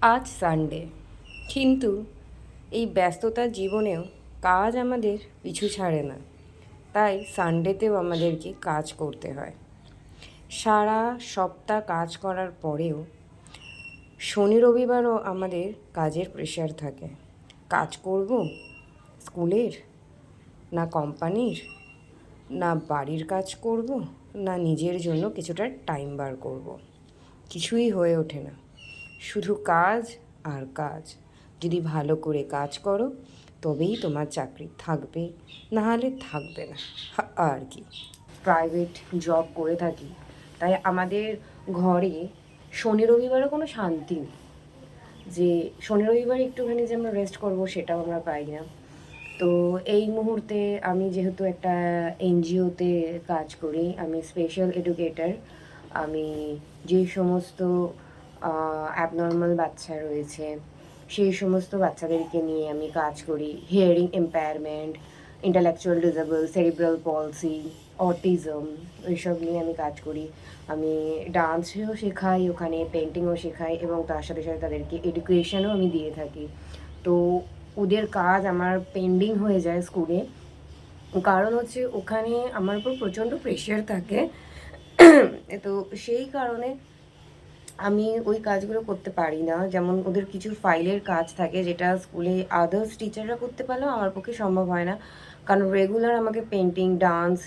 আজ সানডে কিন্তু এই ব্যস্ততার জীবনেও কাজ আমাদের পিছু ছাড়ে না। তাই সানডেতেও আমাদেরকে কাজ করতে হয়। সারা সপ্তাহ কাজ করার পরেও শনি, রবিবারও আমাদের কাজের প্রেশার থাকে। কাজ করব স্কুলের? না কোম্পানির না বাড়ির কাজ করব? না নিজের জন্য কিছুটা টাইম বার করব? কিছুই হয়ে ওঠে না। শুধু কাজ আর কাজ। যদি ভালো করে কাজ করো, তবেই তোমার চাকরি থাকবে না হলে থাকবে না। আর কি। প্রাইভেট জব করে থাকি, তাই আমাদের ঘরে শনি রবিবারও কোনো শান্তি নেই। যে শনি রবিবার একটুখানি যে আমরা রেস্ট করব, সেটাও আমরা পাই না। তো এই মুহূর্তে আমি যেহেতু একটা এনজিওতে কাজ করি, আমি স্পেশাল এডুকেটার আমি যে সমস্ত অ্যাবনর্মাল বাচ্চা রয়েছে। সেই সমস্ত বাচ্চাদেরকে নিয়ে আমি কাজ করি। Hearing impairment intellectual disable cerebral palsy autism এইসব নিয়ে আমি কাজ করি। আমি ডান্সও শেখাই, ওখানে পেন্টিংও শেখাই এবং তার সাথে সাথে তাদেরকে এডুকেশনও আমি দিয়ে থাকি। তো ওদের কাজ আমার পেন্ডিং হয়ে যায় স্কুলে কারণ হচ্ছে ওখানে আমার উপর প্রচণ্ড প্রেশার থাকে। তো সেই কারণে আমি ওই কাজগুলো করতে পারি না। যেমন ওদের কিছু ফাইলের কাজ থাকে যেটা স্কুলে আদার্স টিচাররা করতে পারলেও আমার পক্ষে সম্ভব হয় না। কারণ রেগুলার আমাকে পেন্টিং ডান্স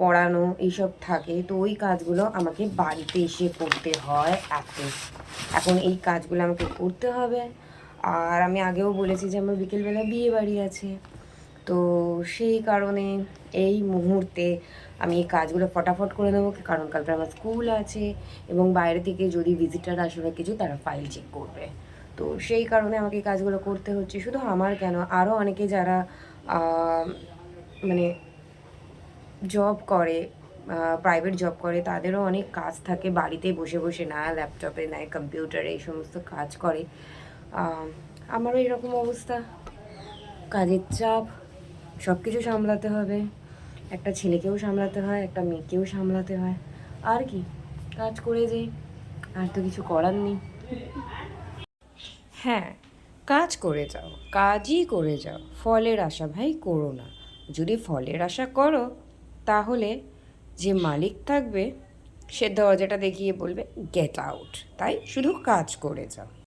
পড়ানো এইসব থাকে। তো ওই কাজগুলো আমাকে বাড়িতে এসে করতে হয় এখন এখন এই কাজগুলো আমাকে করতে হবে। আর আমি আগেও বলেছি যে আমার বিকেলবেলা বিয়ে বাড়ি আছে। তো সেই কারণে এই মুহূর্তে আমি এই কাজগুলো ফটাফট করে নেব, কারণ কালকে আমার স্কুল আছে এবং বাইরে থেকে যদি ভিজিটার আসে বা কিছু, তারা ফাইল চেক করবে। তো সেই কারণে আমাকে এই কাজগুলো করতে হচ্ছে। শুধু আমার কেন আরও অনেকে যারা মানে জব করে প্রাইভেট জব করে, তাদেরও অনেক কাজ থাকে। বাড়িতে বসে বসে না ল্যাপটপে না কম্পিউটারে এই সমস্ত কাজ করে। আমারও এরকম অবস্থা। কাজের চাপ সব কিছু সামলাতে হবে। একটা ছেলেকেও সামলাতে হয়, একটা মেয়েকেও সামলাতে হয়। আর কি, কাজ করে যাই, আর তো কিছু করার নেই। হ্যাঁ কাজ করে যাও, কাজই করে যাও, ফলের আশা ভাই করো না। যদি ফলের আশা করো, তাহলে যে মালিক থাকবে, সে দরজাটা দেখিয়ে বলবে গেট আউট তাই শুধু কাজ করে যাও।